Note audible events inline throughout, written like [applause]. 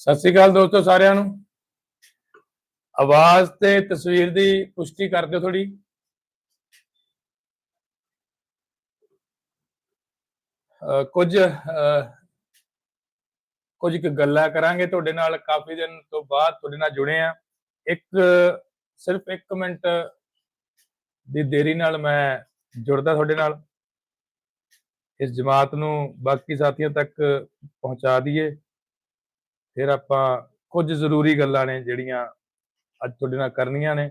ਸਤਿ ਸ਼੍ਰੀ ਅਕਾਲ ਦੋਸਤੋ ਸਾਰਿਆਂ ਨੂੰ। ਆਵਾਜ਼ ਤੇ ਤਸਵੀਰ ਦੀ ਪੁਸ਼ਟੀ ਕਰ ਦਿਓ ਥੋੜੀ ਕੁਝ ਅਹ, ਕੁਝ ਕੁ ਗੱਲਾਂ ਕਰਾਂਗੇ ਤੁਹਾਡੇ ਨਾਲ। ਕਾਫੀ ਦਿਨ ਤੋਂ ਬਾਅਦ ਤੁਹਾਡੇ ਨਾਲ ਜੁੜੇ ਆ ਇੱਕ ਸਿਰਫ 1 ਮਿੰਟ ਦੀ ਦੇਰੀ ਨਾਲ ਮੈਂ ਜੁੜਦਾ ਤੁਹਾਡੇ ਨਾਲ। ਇਸ ਜਮਾਤ ਨੂੰ ਬਾਕੀ ਸਾਥੀਆਂ ਤੱਕ ਪਹੁੰਚਾ ਦਈਏ। ਫਿਰ ਆਪਾਂ ਕੁਝ ਜ਼ਰੂਰੀ ਗੱਲਾਂ ਨੇ ਜਿਹੜੀਆਂ ਅੱਜ ਤੁਹਾਡੇ ਨਾਲ ਕਰਨੀਆਂ ਨੇ।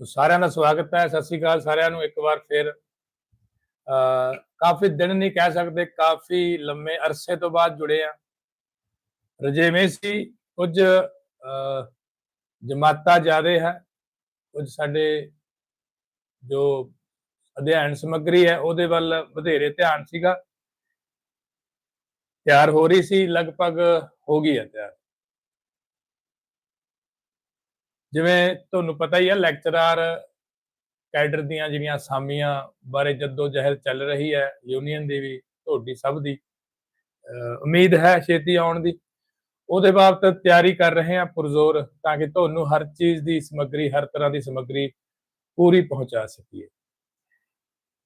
ਸੋ ਸਾਰਿਆਂ ਦਾ ਸਵਾਗਤ ਹੈ। ਸਤਿ ਸ੍ਰੀ ਅਕਾਲ ਸਾਰਿਆਂ ਨੂੰ। ਇੱਕ ਵਾਰ ਫਿਰ ਅ ਕਾਫੀ ਦਿਨ ਨਹੀਂ ਕਹਿ ਸਕਦੇ ਕਾਫੀ ਲੰਮੇ ਅਰਸੇ ਤੋਂ ਬਾਅਦ ਜੁੜੇ ਆ ਰਜੇਵੇਂ ਸੀ ਕੁਝ ਅ, ਜਮਾਤਾਂ ਜ਼ਿਆਦੇ ਹੈ। ਕੁਝ ਸਾਡੇ ਜੋ ਅਧਿਐਨ ਸਮੱਗਰੀ ਹੈ ਉਹਦੇ ਵੱਲ ਵਧੇਰੇ ਧਿਆਨ ਸੀਗਾ। ਤਿਆਰ ਹੋ ਰਹੀ ਸੀ ਲਗਭਗ ਹੋ ਗਈ ਹੈ ਤਿਆਰ। ਜਿਵੇਂ ਤੁਹਾਨੂੰ ਪਤਾ ਹੀ ਹੈ ਲੈਕਚਰਰ ਕੈਡਰ ਦੀਆਂ ਜਿਹੜੀਆਂ ਅਸਾਮੀਆਂ ਬਾਰੇ ਜੱਦੋ ਜਹਿਦ ਚੱਲ ਰਹੀ ਹੈ ਯੂਨੀਅਨ ਦੀ ਵੀ, ਤੁਹਾਡੀ ਸਭ ਦੀ ਉਮੀਦ ਹੈ ਛੇਤੀ ਆਉਣ ਦੀ। ਉਹਦੇ ਬਾਬਤ ਤਿਆਰੀ ਕਰ ਰਹੇ ਹਾਂ ਪੁਰਜ਼ੋਰ, ਤਾਂ ਕਿ ਤੁਹਾਨੂੰ ਹਰ ਚੀਜ਼ ਦੀ ਸਮੱਗਰੀ, ਹਰ ਤਰ੍ਹਾਂ ਦੀ ਸਮੱਗਰੀ ਪੂਰੀ ਪਹੁੰਚਾ ਸਕੀਏ।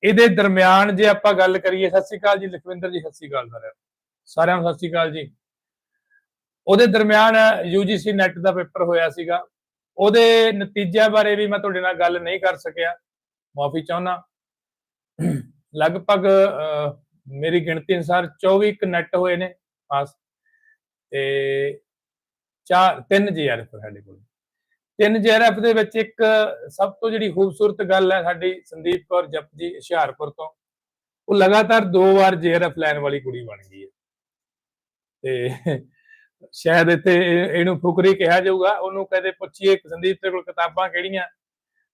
ਇਹਦੇ ਦਰਮਿਆਨ ਜੇ ਆਪਾਂ ਗੱਲ ਕਰੀਏ, ਸਤਿ ਸ਼੍ਰੀ ਅਕਾਲ ਜੀ, ਲਖਵਿੰਦਰ ਜੀ, ਸਤਿ ਸ਼੍ਰੀ ਅਕਾਲ ਸਾਰਿਆਂ ਸਾਰਿਆਂ ਨੂੰ ਸਤਿ ਸ਼੍ਰੀ ਅਕਾਲ ਜੀ। ਉਹਦੇ ਦਰਮਿਆਨ UGC ਨੈਟ ਦਾ ਪੇਪਰ ਹੋਇਆ ਸੀਗਾ। ਉਹਦੇ ਨਤੀਜਿਆਂ ਬਾਰੇ ਵੀ ਮੈਂ ਤੁਹਾਡੇ ਨਾਲ ਗੱਲ ਨਹੀਂ ਕਰ ਸਕਿਆ। ਮਾਫੀ ਚਾਹੁੰਦਾ। ਲਗਭਗ ਮੇਰੀ ਗਿਣਤੀ ਅਨੁਸਾਰ 24 ਕਨੈਕਟ ਹੋਏ ਨੇ ਪਾਸ ਤੇ ਚਾਰ, ਤਿੰਨ ਜੀਆਰਐਫ ਸਾਡੇ ਕੋਲ। ਤਿੰਨ ਜੀਆਰਐਫ ਦੇ ਵਿੱਚ ਇੱਕ ਸਭ ਤੋਂ ਜਿਹੜੀ ਖੂਬਸੂਰਤ ਗੱਲ ਹੈ ਸਾਡੀ ਸੰਦੀਪ ਕੌਰ ਜਪਜੀ ਹੁਸ਼ਿਆਰਪੁਰ ਤੋਂ। ਉਹ ਲਗਾਤਾਰ ਦੋ ਵਾਰ ਜੀਆਰਐਫ ਲੈਣ ਵਾਲੀ ਕੁੜੀ ਬਣ ਗਈ ਹੈ। ਤੇ ਸ਼ਾਇਦ ਇੱਥੇ ਇਹਨੂੰ ਫੁਕਰੀ ਕਿਹਾ ਜਾਊਗਾ ਉਹਨੂੰ ਕਦੇ ਪੁੱਛੀਏ ਸੰਦੀਪ ਤੇਰੇ ਕੋਲ ਕਿਤਾਬਾਂ ਕਿਹੜੀਆਂ?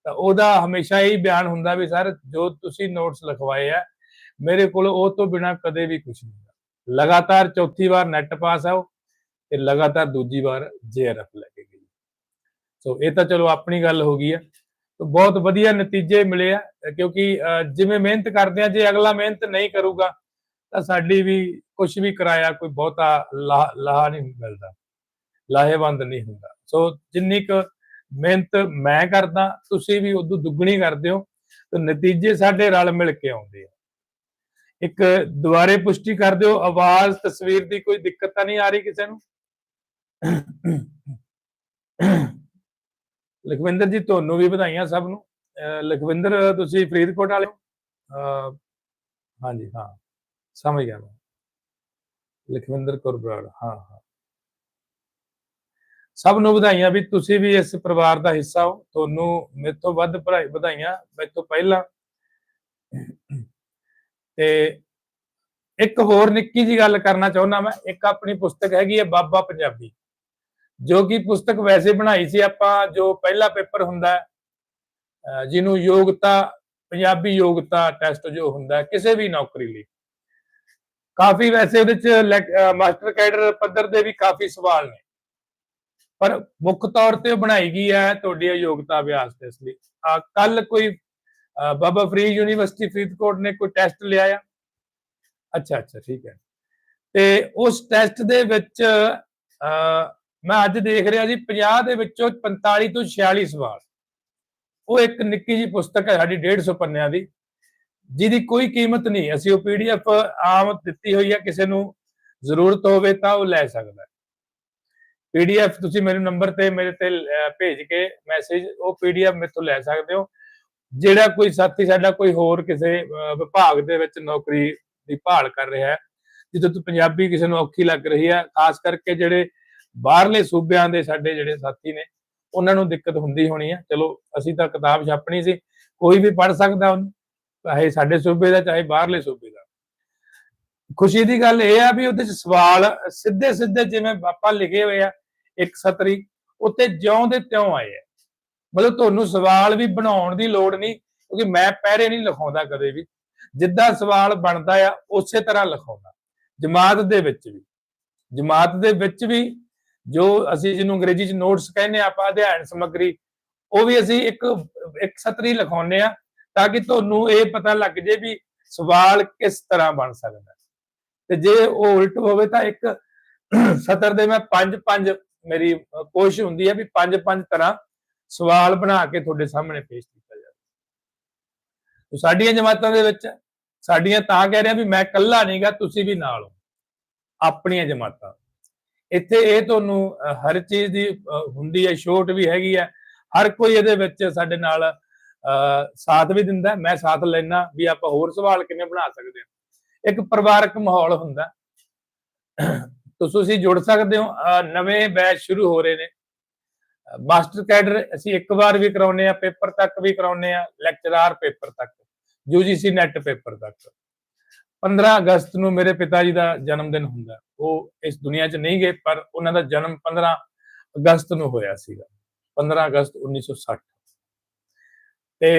ਤਾਂ ਉਹਦਾ ਹਮੇਸ਼ਾ ਇਹ ਬਿਆਨ ਹੁੰਦਾ ਵੀ ਸਰ ਜੋ ਤੁਸੀਂ ਨੋਟਸ ਲਿਖਵਾਏ ਆ ਮੇਰੇ ਕੋਲ ਉਹ ਤੋਂ ਬਿਨਾ ਕਦੇ ਵੀ ਕੁਝ ਨਹੀਂ ਲਗਾਤਾਰ ਚੌਥੀ ਵਾਰ ਨੈਟ ਪਾਸ ਆਓ ਤੇ ਲਗਾਤਾਰ ਦੂਜੀ ਵਾਰ ਜੇਆਰਐਫ ਲੈ ਕੇ ਗਈ। ਸੋ ਇਹ ਤਾਂ ਚਲੋ ਆਪਣੀ ਗੱਲ ਹੋ ਗਈ ਆ। ਤਾਂ ਬਹੁਤ ਵਧੀਆ ਨਤੀਜੇ ਮਿਲੇ ਆ ਕਿਉਂਕਿ ਅਹ, ਜਿਵੇਂ ਮਿਹਨਤ ਕਰਦੇ ਆ ਜੇ ਅਗਲਾ ਮਿਹਨਤ ਨਹੀਂ ਕਰੂਗਾ ਤਾਂ ਸਾਡੀ ਵੀ ਕੁਝ ਵੀ ਕਰਾਇਆ ਕੋਈ ਬਹੁਤਾ ਲਾਹ ਲਾਹਾ ਨਹੀਂ ਮਿਲਦਾ। ਲਾਹੇਵੰਦ ਨਹੀਂ ਹੁੰਦਾ। ਸੋ ਜਿੰਨੀ ਕੁ ਮਿਹਨਤ ਮੈਂ ਕਰਦਾ, ਤੁਸੀਂ ਵੀ ਉਦੋਂ ਦੁੱਗਣੀ ਕਰਦੇ ਹੋ, ਤੇ ਨਤੀਜੇ ਸਾਡੇ ਰਲ ਮਿਲ ਕੇ ਆਉਂਦੇ ਆ। ਇੱਕ ਦੁਬਾਰੇ ਪੁਸ਼ਟੀ ਕਰ ਦਿਓ, ਆਵਾਜ਼, ਤਸਵੀਰ ਦੀ ਕੋਈ ਦਿੱਕਤ ਤਾਂ ਨਹੀਂ ਆ ਰਹੀ ਕਿਸੇ ਨੂੰ? ਲਖਵਿੰਦਰ ਜੀ, ਤੁਹਾਨੂੰ ਵੀ ਵਧਾਈਆਂ ਸਭ ਨੂੰ। ਅਹ ਲਖਵਿੰਦਰ, ਤੁਸੀਂ ਫਰੀਦਕੋਟ ਵਾਲੇ ਹੋ? ਅਹ ਹਾਂਜੀ, ਹਾਂ। ਸਮਝ ਗਿਆ ਮੈਂ। ਲਖਵਿੰਦਰ ਕੌਰ ਬਰਾੜ, ਹਾਂ ਹਾਂ। ਸਭ ਨੂੰ ਵਧਾਈਆਂ ਵੀ, ਤੁਸੀਂ ਵੀ ਇਸ ਪਰਿਵਾਰ ਦਾ ਹਿੱਸਾ ਹੋ। ਤੁਹਾਨੂੰ ਮੇਰੇ ਤੋਂ ਵੱਧ ਭਰਾਈ ਵਧਾਈਆਂ ਮੇਰੇ ਤੋਂ ਪਹਿਲਾਂ। ਤੇ ਇੱਕ ਹੋਰ ਨਿੱਕੀ ਜੀ ਗੱਲ ਕਰਨਾ ਚਾਹੁੰਦਾ ਮੈਂ। ਇੱਕ ਆਪਣੀ ਪੁਸਤਕ ਹੈਗੀ ਹੈ, ਬਾਬਾ ਪੰਜਾਬੀ। ਜੋ ਕਿ ਪੁਸਤਕ ਵੈਸੇ ਬਣਾਈ ਸੀ ਆਪਾਂ, ਜੋ ਪਹਿਲਾ ਪੇਪਰ ਹੁੰਦਾ ਹੈ ਜਿਹਨੂੰ ਯੋਗਤਾ, ਪੰਜਾਬੀ ਯੋਗਤਾ ਟੈਸਟ ਜੋ ਹੁੰਦਾ ਕਿਸੇ ਵੀ ਨੌਕਰੀ ਲਈ। ਕਾਫੀ ਵੈਸੇ ਉਹਦੇ ਚ ਲੈਕ- ਮਾਸਟਰ ਕੈਡਰ ਪੱਧਰ ਦੇ ਵੀ ਕਾਫੀ ਸਵਾਲ ਨੇ। ਪਰ ਮੁੱਖ ਤੌਰ ਤੇ ਉਹ ਬਣਾਈ ਗਈ ਹੈ ਤੁਹਾਡੀ ਯੋਗਤਾ ਅਭਿਆਸ ਦੇ ਲਈ। ਕੱਲ ਕੋਈ ਬਾਬਾ ਫਰੀਦ ਯੂਨੀਵਰਸਿਟੀ ਫਰੀਦਕੋਟ ਨੇ ਕੋਈ ਟੈਸਟ ਲਿਆ ਆ? ਅੱਛਾ ਅੱਛਾ, ਠੀਕ ਹੈ। ਤੇ ਉਸ ਟੈਸਟ ਦੇ ਵਿੱਚ ਮੈਂ ਅੱਜ ਦੇਖ ਰਿਹਾ ਜੀ 50 ਦੇ ਵਿੱਚੋਂ 45 ਤੋਂ 46 ਸਵਾਲ। ਉਹ ਇੱਕ ਨਿੱਕੀ ਜੀ ਪੁਸਤਕ ਹੈ ਸਾਡੀ 150 ਪੰਨਿਆਂ ਦੀ। ਜਿਹਦੀ ਕੋਈ ਕੀਮਤ ਨਹੀਂ, ਅਸੀਂ ਉਹ ਪੀਡੀਐਫ ਆਮ ਦਿੱਤੀ ਹੋਈ ਹੈ ਕਿਸੇ ਨੂੰ ਜ਼ਰੂਰਤ ਹੋਵੇ ਤਾਂ ਉਹ ਲੈ ਸਕਦਾ ਹੈ। ਪੀਡੀਐਫ ਤੁਸੀਂ ਮੇਰੇ ਨੰਬਰ ਤੇ, ਮੇਰੇ ਤੇ ਭੇਜ ਕੇ ਮੈਸੇਜ, ਉਹ ਪੀਡੀਐਫ ਮੇਰੇ ਤੋਂ ਲੈ ਸਕਦੇ ਹੋ। ਜਿਹੜਾ ਕੋਈ ਸਾਥੀ ਸਾਡਾ ਕੋਈ ਹੋਰ ਕਿਸੇ ਵਿਭਾਗ ਦੇ ਵਿੱਚ ਨੌਕਰੀ ਦੀ ਭਾਲ ਕਰ ਰਿਹਾ ਹੈ, ਜਿੱਥੇ ਤੋਂ ਪੰਜਾਬੀ ਕਿਸੇ ਨੂੰ ਔਖੀ ਲੱਗ ਰਹੀ ਹੈ ਖਾਸ ਕਰਕੇ ਜਿਹੜੇ ਬਾਹਰਲੇ ਸੂਬਿਆਂ ਦੇ ਸਾਡੇ ਜਿਹੜੇ ਸਾਥੀ ਨੇ, ਉਹਨਾਂ ਨੂੰ ਦਿੱਕਤ ਹੁੰਦੀ ਹੋਣੀ ਹੈ ਚਲੋ, ਅਸੀਂ ਤਾਂ ਕਿਤਾਬ ਛਾਪਣੀ ਸੀ, ਕੋਈ ਵੀ ਪੜ ਸਕਦਾ ਉਹਨੂੰ। ਚਾਹੇ ਸਾਡੇ ਸੂਬੇ ਦਾ, ਚਾਹੇ ਬਾਹਰਲੇ ਸੂਬੇ ਦਾ। ਖੁਸ਼ੀ ਦੀ ਗੱਲ ਇਹ ਆ ਵੀ ਉਹਦੇ ਚ ਸਵਾਲ ਸਿੱਧੇ ਸਿੱਧੇ ਜਿਵੇਂ ਆਪਾਂ ਲਿਖੇ ਹੋਏ ਆ, ਇੱਕ ਸਤਰੀ ਉੱਤੇ ਜਿਉਂ ਦੇ ਤਿਉਂ ਆਏ ਆ। ਮਤਲਬ ਤੁਹਾਨੂੰ ਸਵਾਲ ਵੀ ਬਣਾਉਣ ਦੀ ਲੋੜ ਨਹੀਂ, ਕਿਉਂਕਿ ਮੈਂ ਪਹਿਰੇ ਨਹੀਂ ਲਿਖਾਉਂਦਾ ਕਦੇ ਵੀ। ਜਿੱਦਾਂ ਸਵਾਲ ਬਣਦਾ ਆ, ਉਸੇ ਤਰ੍ਹਾਂ ਲਿਖਾਉਂਦਾ। ਜਮਾਤ ਦੇ ਵਿੱਚ ਵੀ। ਜਮਾਤ ਦੇ ਵਿੱਚ ਵੀ ਜੋ ਅਸੀਂ ਜਿਹਨੂੰ ਅੰਗਰੇਜ਼ੀ ਚ ਨੋਟਸ ਕਹਿੰਦੇ ਆ, ਆਪਾਂ ਅਧਿਐਨ ਸਮੱਗਰੀ, ਉਹ ਵੀ ਅਸੀਂ ਇੱਕ ਇੱਕ ਸਤਰੀ ਲਿਖਾਉਂਦੇ ਆ। ਤਾਂ ਕਿ ਤੁਹਾਨੂੰ ਇਹ ਪਤਾ ਲੱਗ ਜੇ ਵੀ ਸਵਾਲ ਕਿਸ ਤਰ੍ਹਾਂ ਬਣ ਸਕਦਾ ਤੇ ਜੇ ਉਹ ਉਲਟ ਹੋਵੇ ਤਾਂ ਇੱਕ ਸਤਰ ਦੇ ਮੈਂ ਪੰਜ ਪੰਜ ਮੇਰੀ ਕੋਸ਼ਿਸ਼ ਹੁੰਦੀ ਹੈ ਵੀ ਪੰਜ ਪੰਜ ਤਰ੍ਹਾਂ ਸਵਾਲ ਬਣਾ ਕੇ ਤੁਹਾਡੇ ਸਾਹਮਣੇ ਪੇਸ਼ ਕੀਤਾ ਜਾਵੇ। ਤੇ ਸਾਡੀਆਂ ਜਮਾਤਾਂ ਦੇ ਵਿੱਚ ਸਾਡੀਆਂ ਤਾਂ ਕਹਿ ਰਿਹਾ ਵੀ ਮੈਂ ਇਕੱਲਾ ਨਹੀਂਗਾ ਤੁਸੀਂ ਵੀ ਨਾਲ ਹੋ। ਆਪਣੀਆਂ ਜਮਾਤਾਂ। ਇੱਥੇ ਇਹ ਤੁਹਾਨੂੰ ਹਰ ਚੀਜ਼ ਦੀ ਹੁੰਦੀ ਹੈ, ਛੋਟ ਵੀ ਹੈਗੀ ਹੈ। ਹਰ ਕੋਈ ਇਹਦੇ ਵਿੱਚ ਸਾਡੇ ਨਾਲ ਸਾਥ ਵੀ ਦਿੰਦਾ ਮੈਂ ਸਾਥ ਲੈਣਾ ਵੀ ਆਪਾਂ ਹੋਰ ਸਵਾਲ ਕਿਵੇਂ ਬਣਾ ਸਕਦੇ ਹਾਂ। ਇੱਕ ਪਰਿਵਾਰਕ ਮਾਹੌਲ ਹੁੰਦਾ। ਤੁਸੀਂ ਜੁੜ ਸਕਦੇ ਹੋ। ਅ, ਨਵੇਂ ਬੈਚ ਸ਼ੁਰੂ ਹੋ ਰਹੇ ਨੇ। ਮਾਸਟਰ ਕੈਡਰ ਅਸੀਂ ਇੱਕ ਵਾਰ ਵੀ ਕਰਾਉਨੇ ਆ ਪੇਪਰ ਤੱਕ ਵੀ ਕਰਾਉਨੇ ਆ ਲੈਕਚਰਾਰ ਪੇਪਰ ਤੱਕ ਯੂਜੀਸੀ ਨੈਟ ਪੇਪਰ ਤੱਕ। 15 ਅਗਸਤ ਨੂੰ ਮੇਰੇ ਪਿਤਾ ਜੀ ਦਾ ਜਨਮ ਦਿਨ ਹੁੰਦਾ। ਉਹ ਇਸ ਦੁਨੀਆ 'ਚ ਨਹੀਂ ਗਏ ਪਰ ਉਹਨਾਂ ਦਾ ਜਨਮ 15 ਅਗਸਤ ਨੂੰ ਹੋਇਆ ਸੀਗਾ। 15 ਅਗਸਤ 1960 ਤੇ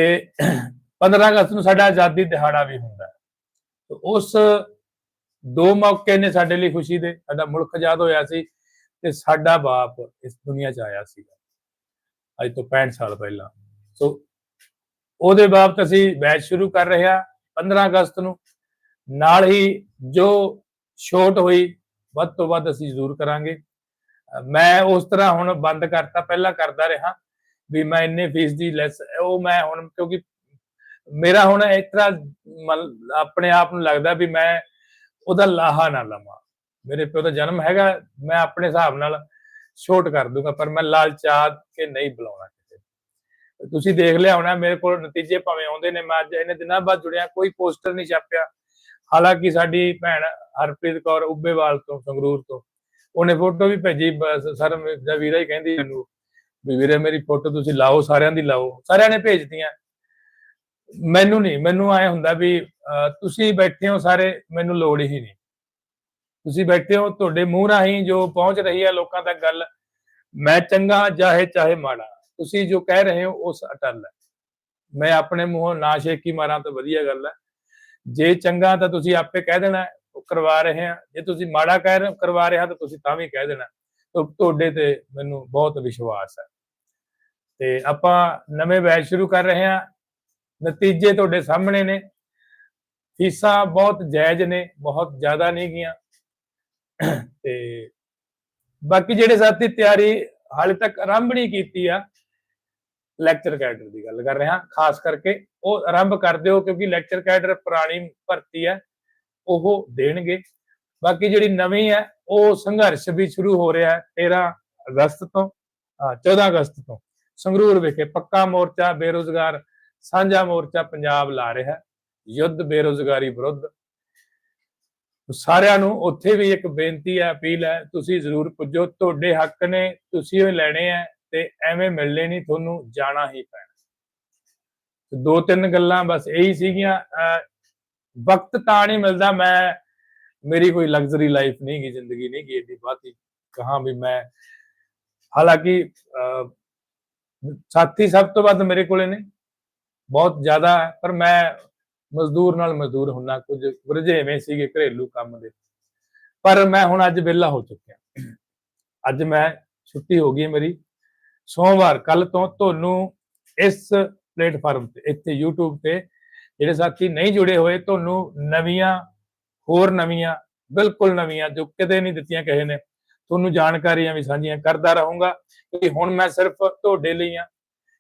15 ਅਗਸਤ ਨੂੰ ਸਾਡਾ ਆਜ਼ਾਦੀ ਦਿਹਾੜਾ ਵੀ ਹੁੰਦਾ ਹੈ। ਤੇ ਉਸ ਦੋ ਮੌਕੇ ਨੇ ਸਾਡੇ ਲਈ ਖੁਸ਼ੀ ਦੇ, ਸਾਡਾ ਮੁਲਕ ਆਜ਼ਾਦ ਹੋਇਆ ਸੀ ਤੇ ਸਾਡਾ ਬਾਪ ਇਸ ਦੁਨੀਆ 'ਚ ਆਇਆ ਸੀਗਾ, ਅੱਜ ਤੋਂ 65 ਸਾਲ ਪਹਿਲਾਂ। ਸੋ ਉਹਦੇ ਬਾਬਤ ਅਸੀਂ ਬੈਚ ਸ਼ੁਰੂ ਕਰ ਰਹੇ ਹਾਂ 15 ਅਗਸਤ ਨੂੰ। ਨਾਲ ਹੀ ਜੋ ਛੋਟ ਹੋਈ, ਵੱਧ ਤੋਂ ਵੱਧ ਅਸੀਂ ਜ਼ਰੂਰ ਕਰਾਂਗੇ। ਮੈਂ ਉਸ ਤਰ੍ਹਾਂ ਹੁਣ ਬੰਦ ਕਰਤਾ, ਪਹਿਲਾਂ ਕਰਦਾ ਰਿਹਾ। ਵੀ ਮੈਂ ਇੰਨੇ ਫੀਸ ਦੀ ਲੈਸ ਉਹ ਮੈਂ ਹੁਣ ਕਿਉਂਕਿ ਮੇਰਾ ਹੁਣ ਇਸ ਤਰ੍ਹਾਂ ਆਪਣੇ ਆਪ ਨੂੰ ਲੱਗਦਾ ਵੀ ਮੈਂ ਉਹਦਾ ਲਾਹਾ ਨਾ ਲਵਾਂ। ਮੇਰੇ ਪਿਓ ਦਾ ਜਨਮ ਹੈਗਾ, ਮੈਂ ਆਪਣੇ ਹਿਸਾਬ ਨਾਲ ਛੋਟ ਕਰ ਦੂੰਗਾ, ਪਰ ਮੈਂ ਲਾਲਚਾ ਕੇ ਨਹੀਂ ਬੁਲਾਉਣਾ ਕਿਸੇ ਤੁਸੀਂ ਦੇਖ ਲਿਆ ਹੋਣਾ, ਮੇਰੇ ਕੋਲ ਨਤੀਜੇ ਭਾਵੇਂ ਆਉਂਦੇ ਨੇ, ਮੈਂ ਅੱਜ ਇਹਨੇ ਦਿਨਾਂ ਬਾਅਦ ਜੁੜਿਆ, ਕੋਈ ਪੋਸਟਰ ਨਹੀਂ ਛਾਪਿਆ। ਹਾਲਾਂਕਿ ਸਾਡੀ ਭੈਣ ਹਰਪ੍ਰੀਤ ਕੌਰ ਉੱਬੇਵਾਲ ਤੋਂ, ਸੰਗਰੂਰ ਤੋਂ, ਉਹਨੇ ਫੋਟੋ ਵੀ ਭੇਜੀ ਸਰ ਦਾ ਵੀਰਾ ਹੀ ਕਹਿੰਦੀ ਮੈਨੂੰ ਵੀ ਵੀਰੇ ਮੇਰੀ ਫੋਟੋ ਤੁਸੀਂ ਲਾਓ ਸਾਰਿਆਂ ਦੀ ਲਾਓ। ਸਾਰਿਆਂ ਨੇ ਭੇਜਦੀਆਂ ਮੈਨੂੰ ਨਹੀਂ ਮੈਨੂੰ ਐ ਹੁੰਦਾ ਵੀ ਅਹ, ਤੁਸੀਂ ਬੈਠੇ ਹੋ ਸਾਰੇ ਮੈਨੂੰ ਲੋੜ ਹੀ ਨਹੀਂ। ਤੁਸੀਂ ਬੈਠੇ ਹੋ ਤੁਹਾਡੇ ਮੂੰਹ ਰਾਹੀਂ ਜੋ ਪਹੁੰਚ ਰਹੀ ਹੈ ਲੋਕਾਂ ਤੱਕ ਗੱਲ ਮੈਂ ਚੰਗਾ ਚਾਹੇ ਚਾਹੇ ਮਾੜਾ। ਤੁਸੀਂ ਜੋ ਕਹਿ ਰਹੇ ਹੋ ਉਸ ਅਟਲ ਹੈ। ਮੈਂ ਆਪਣੇ ਮੂੰਹੋਂ ਨਾ ਛੇਕੀ ਮਾਰਾਂ ਤਾਂ ਵਧੀਆ ਗੱਲ ਹੈ। ਜੇ ਚੰਗਾ ਤਾਂ ਤੁਸੀਂ ਆਪੇ ਕਹਿ ਦੇਣਾ ਉਹ ਕਰਵਾ ਰਹੇ ਆ ਜੇ ਤੁਸੀਂ ਮਾੜਾ ਕਹਿ ਰਹੇ ਕਰਵਾ ਰਹੇ ਆ ਤਾਂ ਤੁਸੀਂ ਤਾਂ ਵੀ ਕਹਿ ਦੇਣਾ। ਤੁਹਾਡੇ ਤੇ ਮੈਨੂੰ ਬਹੁਤ ਵਿਸ਼ਵਾਸ ਹੈ। ਤੇ ਆਪਾਂ ਨਵੇਂ ਬੈਚ ਸ਼ੁਰੂ ਕਰ ਰਹੇ ਹਾਂ। ਨਤੀਜੇ ਤੁਹਾਡੇ ਸਾਹਮਣੇ ਨੇ। ਫੀਸਾਂ ਬਹੁਤ ਜਾਇਜ਼ ਨੇ, ਬਹੁਤ ਜ਼ਿਆਦਾ ਨਹੀਂ ਗੀਆਂ ਤੇ ਬਾਕੀ ਜਿਹੜੇ ਸਾਥੀ ਤਿਆਰੀ ਹਾਲੇ ਤੱਕ ਆਰੰਭ ਨਹੀਂ ਕੀਤੀ ਆ ਲੈਕਚਰ ਕੈਡਰ ਦੀ ਗੱਲ ਕਰ ਰਹੇ। ਹਾਂ ਖਾਸ ਕਰਕੇ ਉਹ ਆਰੰਭ ਕਰ ਦਿਓ ਕਿਉਂਕਿ ਲੈਕਚਰ ਕੈਡਰ ਪੁਰਾਣੀ ਭਰਤੀ ਹੈ ਉਹ ਦੇਣਗੇ। ਬਾਕੀ ਜਿਹੜੀ ਨਵੀਂ ਹੈ ਉਹ ਸੰਘਰਸ਼ ਵੀ ਸ਼ੁਰੂ ਹੋ ਰਿਹਾ ਹੈ 13 ਅਗਸਤ ਤੋਂ, ਅਹ 14 ਅਗਸਤ ਤੋਂ। ਸੰਗਰੂਰ ਵਿਖੇ ਪੱਕਾ ਮੋਰਚਾ ਬੇਰੋਜ਼ਗਾਰ ਸਾਂਝਾ ਮੋਰਚਾ ਪੰਜਾਬ ਲਾ ਰਿਹਾ ਹੈ। ਯੁੱਧ ਬੇਰੋਜ਼ਗਾਰੀ ਵਿਰੁੱਧ। ਸਾਰਿਆਂ ਨੂੰ ਉੱਥੇ ਵੀ ਇੱਕ ਬੇਨਤੀ ਹੈ ਅਪੀਲ ਹੈ ਤੁਸੀਂ ਜ਼ਰੂਰ ਪੁੱਜੋ। ਤੁਹਾਡੇ ਹੱਕ ਨੇ ਤੁਸੀਂ ਹੀ ਲੈਣੇ ਆ ਤੇ ਐਵੇਂ ਮਿਲਣੇ ਨਹੀਂ ਤੁਹਾਨੂੰ ਜਾਣਾ ਹੀ ਪੈਣਾ। ਦੋ ਤਿੰਨ ਗੱਲਾਂ ਬਸ ਇਹੀ ਸੀਗੀਆਂ ਅਹ ਵਕਤ ਤਾਂ ਨਹੀਂ ਮਿਲਦਾ ਮੈਂ ਮੇਰੀ ਕੋਈ ਲਗਜ਼ਰੀ ਲਾਈਫ ਨਹੀਂ ਗਈ ਜ਼ਿੰਦਗੀ ਨਹੀਂ ਗਈ ਏਡੀ ਬਾਤੀ ਕਹਾਂ ਵੀ ਮੈਂ। ਹਾਲਾਂਕਿ ਅਹ, ਸਾਥੀ ਸਭ ਤੋਂ ਵੱਧ ਮੇਰੇ ਕੋਲੇ ਨੇ। ਬਹੁਤ ਜ਼ਿਆਦਾ ਹੈ, ਪਰ ਮੈਂ ਮਜ਼ਦੂਰ ਨਾਲ ਮਜ਼ਦੂਰ ਹੁੰਨਾ ਕੁਝ ਵਰਜੇਵੇਂ ਸੀਗੇ ਘਰੇਲੂ ਕੰਮ ਦੇ। ਪਰ ਮੈਂ ਹੁਣ ਅੱਜ ਵਿਹਲਾ ਹੋ ਚੁੱਕਿਆ। ਅੱਜ ਮੈਂ ਛੁੱਟੀ ਹੋ ਗਈ ਮੇਰੀ। ਸੋਮਵਾਰ ਕੱਲ ਤੋਂ ਤੁਹਾਨੂੰ ਇਸ ਪਲੇਟਫਾਰਮ ਤੇ ਇੱਥੇ YouTube ਤੇ ਜਿਹੜੇ ਸਾਥੀ ਨਹੀਂ ਜੁੜੇ ਹੋਏ ਤੁਹਾਨੂੰ ਨਵੀਆਂ ਹੋਰ ਨਵੀਆਂ ਬਿਲਕੁਲ ਨਵੀਆਂ ਜੋ ਕਿਤੇ ਨਹੀਂ ਦਿੱਤੀਆਂ ਕਿਸੇ ਨੇ ਤੁਹਾਨੂੰ ਜਾਣਕਾਰੀਆਂ ਵੀ ਸਾਂਝੀਆਂ ਕਰਦਾ ਰਹੂੰਗਾ ਕਿ ਹੁਣ ਮੈਂ ਸਿਰਫ ਤੁਹਾਡੇ ਲਈ ਆ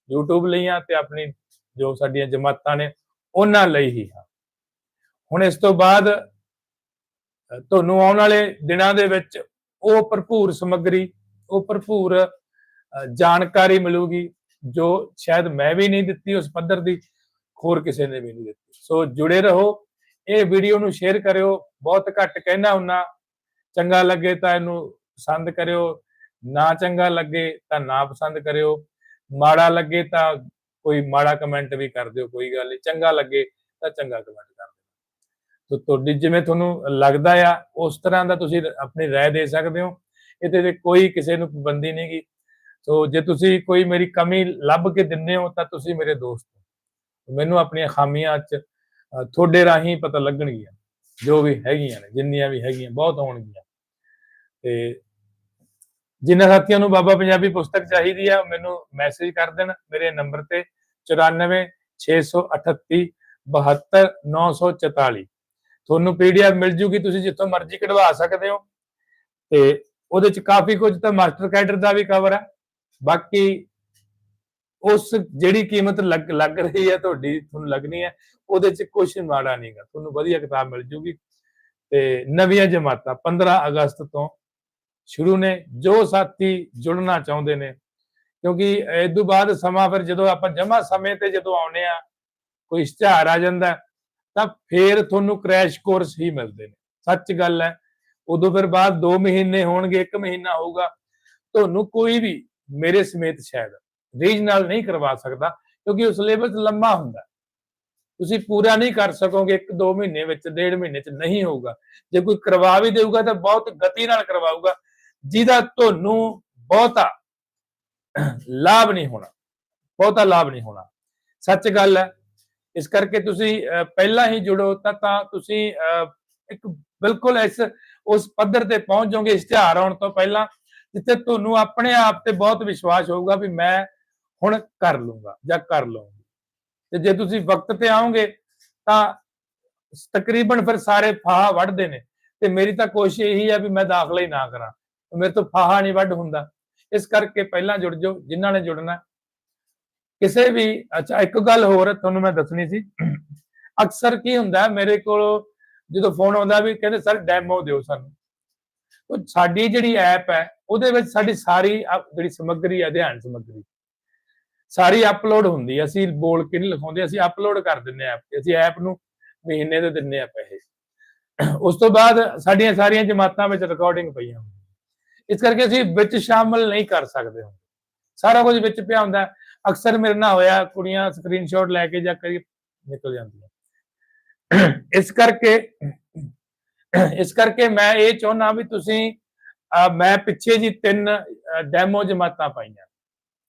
YouTube ਲਈ ਆ ਤੇ ਆਪਣੀ ਜੋ ਸਾਡੀਆਂ ਜਮਾਤਾਂ ਨੇ ਉਹਨਾਂ ਲਈ ਹੀ ਹਾਂ। ਹੁਣ ਇਸ ਤੋਂ ਬਾਅਦ ਤੁਹਾਨੂੰ ਆਉਣ ਵਾਲੇ ਦਿਨਾਂ ਦੇ ਵਿੱਚ ਉਹ ਭਰਪੂਰ ਸਮੱਗਰੀ, ਉਹ ਭਰਪੂਰ ਜਾਣਕਾਰੀ ਮਿਲੂਗੀ ਜੋ ਸ਼ਾਇਦ ਮੈਂ ਵੀ ਨਹੀਂ ਦਿੱਤੀ ਉਸ ਪੱਧਰ ਦੀ, ਹੋਰ ਕਿਸੇ ਨੇ ਵੀ ਨਹੀਂ ਦਿੱਤੀ। ਸੋ ਜੁੜੇ ਰਹੋ, ਇਹ ਵੀਡੀਓ ਨੂੰ ਸ਼ੇਅਰ ਕਰਿਓ, ਬਹੁਤ ਘੱਟ ਕਹਿਣਾ ਹੁੰਨਾ, ਚੰਗਾ ਲੱਗੇ ਤਾਂ ਇਹਨੂੰ ਪਸੰਦ ਕਰਿਓ ਨਾ ਚੰਗਾ ਲੱਗੇ ਤਾਂ ਨਾ ਪਸੰਦ ਕਰਿਓ ਮਾੜਾ ਲੱਗੇ ਤਾਂ ਕੋਈ ਮਾੜਾ ਕਮੈਂਟ ਵੀ ਕਰ ਦਿਓ ਕੋਈ ਗੱਲ ਨਹੀਂ ਚੰਗਾ ਲੱਗੇ ਤਾਂ ਚੰਗਾ ਕਮੈਂਟ ਕਰ ਦਿਓ ਤੋ ਤੁਹਾਡੀ ਜਿਵੇਂ ਤੁਹਾਨੂੰ ਲੱਗਦਾ ਆ ਉਸ ਤਰ੍ਹਾਂ ਦਾ ਤੁਸੀਂ ਆਪਣੀ رائے ਦੇ ਸਕਦੇ ਹੋ ਇਹਦੇ ਤੇ ਕੋਈ ਕਿਸੇ ਨੂੰ ਪਾਬੰਦੀ ਨਹੀਂਗੀ ਸੋ ਜੇ ਤੁਸੀਂ ਕੋਈ ਮੇਰੀ ਕਮੀ ਲੱਭ ਕੇ ਦਿੰਦੇ ਹੋ ਤਾਂ ਤੁਸੀਂ ਮੇਰੇ ਦੋਸਤ ਹੋ ਮੈਨੂੰ ਆਪਣੀਆਂ ਖਾਮੀਆਂ ਚ ਅ, ਤੁਹਾਡੇ ਰਾਹੀਂ ਪਤਾ ਲੱਗਣਗੀਆਂ ਜੋ ਵੀ ਹੈਗੀਆਂ ਨੇ ਜਿੰਨੀਆਂ ਵੀ ਹੈਗੀਆਂ ਬਹੁਤ ਹੋਣਗੀਆਂ ਤੇ ਜਿਨ੍ਹਾਂ ਸਾਥੀਆਂ ਨੂੰ ਬਾਬਾ ਪੰਜਾਬੀ ਪੁਸਤਕ ਚਾਹੀਦੀ ਆ, ਮੈਨੂੰ ਮੈਸੇਜ ਕਰ ਦੇਣ ਮੇਰੇ ਨੰਬਰ ਤੇ 94 638 72 944 ਤੁਹਾਨੂੰ ਪੀਡੀਐਫ ਮਿਲ ਜੂਗੀ, ਤੁਸੀਂ ਜਿੱਥੋਂ ਮਰਜ਼ੀ ਕਢਵਾ ਸਕਦੇ ਹੋ। ਤੇ ਉਹਦੇ ਚ ਕਾਫੀ ਕੁਝ ਤਾਂ ਮਾਸਟਰ ਕੈਡਰ ਦਾ ਵੀ ਕਵਰ ਹੈ ਬਾਕੀ ਉਸ ਜਿਹੜੀ ਕੀਮਤ ਲੱਗ ਲੱਗ ਰਹੀ ਹੈ ਤੁਹਾਡੀ ਤੁਹਾਨੂੰ ਲੱਗਣੀ ਹੈ ਉਹਦੇ ਚ ਕੁਝ ਮਾੜਾ ਨਹੀਂਗਾ ਤੁਹਾਨੂੰ ਵਧੀਆ ਕਿਤਾਬ ਮਿਲ ਜੂਗੀ। ਤੇ ਨਵੀਆਂ ਜਮਾਤਾਂ 15 ਅਗਸਤ ਤੋਂ ਸ਼ੁਰੂ ਨੇ, ਜੋ ਸਾਥੀ ਜੁੜਨਾ ਚਾਹੁੰਦੇ ਨੇ। ਕਿਉਂਕਿ ਇਸ ਤੋਂ ਬਾਅਦ ਸਮਾਂ ਫਿਰ ਜਦੋਂ ਆਪਾਂ ਜਮਾ ਸਮੇਂ ਤੇ ਜਦੋਂ ਆਉਨੇ ਆ ਕੋਈ ਇਸ਼ਤਿਹਾਰ ਆ ਜਾਂਦਾ ਤਾਂ ਫੇਰ ਤੁਹਾਨੂੰ ਕ੍ਰੈਸ਼ ਕੋਰਸ ਹੀ ਮਿਲਦੇ ਨੇ। ਸੱਚ ਗੱਲ ਹੈ, ਉਦੋਂ ਫਿਰ ਬਾਅਦ 2 ਮਹੀਨੇ ਹੋਣਗੇ 1 ਮਹੀਨਾ ਹੋਊਗਾ, ਤੁਹਾਨੂੰ ਕੋਈ ਵੀ ਮੇਰੇ ਸਮੇਤ ਸ਼ਾਇਦ ਰੀਜਨਲ ਨਹੀਂ ਕਰਵਾ ਸਕਦਾ, ਕਿਉਂਕਿ ਉਹ ਸਿਲੇਬਸ ਲੰਮਾ ਹੁੰਦਾ। ਤੁਸੀਂ ਪੂਰਾ ਨਹੀਂ ਕਰ ਸਕੋਗੇ 1-2 ਮਹੀਨੇ ਵਿੱਚ, ਡੇਢ ਮਹੀਨੇ ਚ ਨਹੀਂ ਹੋਊਗਾ। ਜੇ ਕੋਈ ਕਰਵਾ ਵੀ ਦੇਊਗਾ ਤਾਂ ਬਹੁਤ ਗਤੀ ਨਾਲ ਕਰਵਾਊਗਾ। ਜਿਹਦਾ ਤੁਹਾਨੂੰ ਬਹੁਤਾ ਲਾਭ ਨਹੀਂ ਹੋਣਾ ਬਹੁਤਾ ਲਾਭ ਨਹੀਂ ਹੋਣਾ। ਸੱਚ ਗੱਲ ਹੈ ਇਸ ਕਰਕੇ ਤੁਸੀਂ ਅਹ, ਪਹਿਲਾਂ ਹੀ ਜੁੜੋ ਤਾਂ ਤਾਂ ਤੁਸੀਂ ਅਹ, ਇੱਕ ਬਿਲਕੁਲ ਇਸ ਉਸ ਪੱਧਰ ਤੇ ਪਹੁੰਚ ਜਾਓਗੇ ਇਸ਼ਤਿਹਾਰ ਆਉਣ ਤੋਂ ਪਹਿਲਾਂ ਜਿੱਥੇ ਤੁਹਾਨੂੰ ਆਪਣੇ ਆਪ ਤੇ ਬਹੁਤ ਵਿਸ਼ਵਾਸ ਹੋਊਗਾ ਵੀ ਮੈਂ ਹੁਣ ਕਰ ਲੂੰਗਾ ਜਾਂ ਕਰ ਲਵਾਂਗੀ ਤੇ ਜੇ ਤੁਸੀਂ ਵਕਤ ਤੇ ਆਓਗੇ ਤਾਂ ਤਕਰੀਬਨ ਫਿਰ ਸਾਰੇ ਫਾਹਾ ਵੱਢਦੇ ਨੇ। ਤੇ ਮੇਰੀ ਤਾਂ ਕੋਸ਼ਿਸ਼ ਇਹੀ ਹੈ ਵੀ ਮੈਂ ਦਾਖਲਾ ਹੀ ਨਾ ਕਰਾਂ। ਮੇਰੇ ਤੋਂ ਫਾਹਾ ਨਹੀਂ ਵੱਢ ਹੁੰਦਾ। ਇਸ ਕਰਕੇ ਪਹਿਲਾਂ ਜੁੜ ਜਾਓ, ਜਿਨ੍ਹਾਂ ਨੇ ਜੁੜਨਾ। ਕਿਸੇ ਵੀ, ਅੱਛਾ, ਇੱਕ ਗੱਲ ਹੋਰ ਤੁਹਾਨੂੰ ਮੈਂ ਦੱਸਣੀ ਸੀ। ਅਕਸਰ ਕੀ ਹੁੰਦਾ, ਮੇਰੇ ਕੋਲ ਜਦੋਂ ਫੋਨ ਆਉਂਦਾ ਵੀ ਕਹਿੰਦੇ, ਸਰ ਡੈਮੋ ਦਿਓ ਸਾਨੂੰ। ਉਹ ਸਾਡੀ ਜਿਹੜੀ ਐਪ ਹੈ, ਉਹਦੇ ਵਿੱਚ ਸਾਡੀ ਸਾਰੀ ਅਪ- ਜਿਹੜੀ ਸਮੱਗਰੀ ਹੈ, ਅਧਿਐਨ ਸਮੱਗਰੀ, ਸਾਰੀ ਅਪਲੋਡ ਹੁੰਦੀ ਅਸੀਂ ਬੋਲ ਕੇ ਨਹੀਂ ਲਿਖਾਉਂਦੇ, ਅਸੀਂ ਅਪਲੋਡ ਕਰ ਦਿੰਦੇ ਆ ਅਸੀਂ ਐਪ ਨੂੰ ਮਹੀਨੇ ਦੇ ਦਿੰਦੇ ਆ ਪੈਸੇ। ਉਸ ਤੋਂ ਬਾਅਦ ਸਾਡੀਆਂ ਸਾਰੀਆਂ ਜਮਾਤਾਂ ਵਿੱਚ ਰਿਕਾਰਡਿੰਗ ਪਈਆਂ ਹੁੰਦੀਆਂ। ਇਸ ਕਰਕੇ ਅਸੀਂ ਵਿੱਚ ਸ਼ਾਮਲ ਨਹੀਂ ਕਰ ਸਕਦੇ ਹੁਣ। ਸਾਰਾ ਕੁਝ ਵਿੱਚ ਪਿਆ ਹੁੰਦਾ। ਅਕਸਰ ਮੇਰੇ ਨਾਲ ਹੋਇਆ, ਕੁੜੀਆਂ ਸਕਰੀਨਸ਼ਾਟ ਲੈ ਕੇ ਜਾਂ ਕਰੀ ਨਿਕਲ ਜਾਂਦੀਆਂ। ਇਸ ਕਰਕੇ ਇਸ ਕਰਕੇ ਮੈਂ ਇਹ ਚਾਹੁੰਦਾ ਵੀ ਤੁਸੀਂ ਮੈਂ ਪਿੱਛੇ ਜੀ ਤਿੰਨ ਡੈਮੋ ਜਮਾਤਾਂ ਪਾਈਆਂ।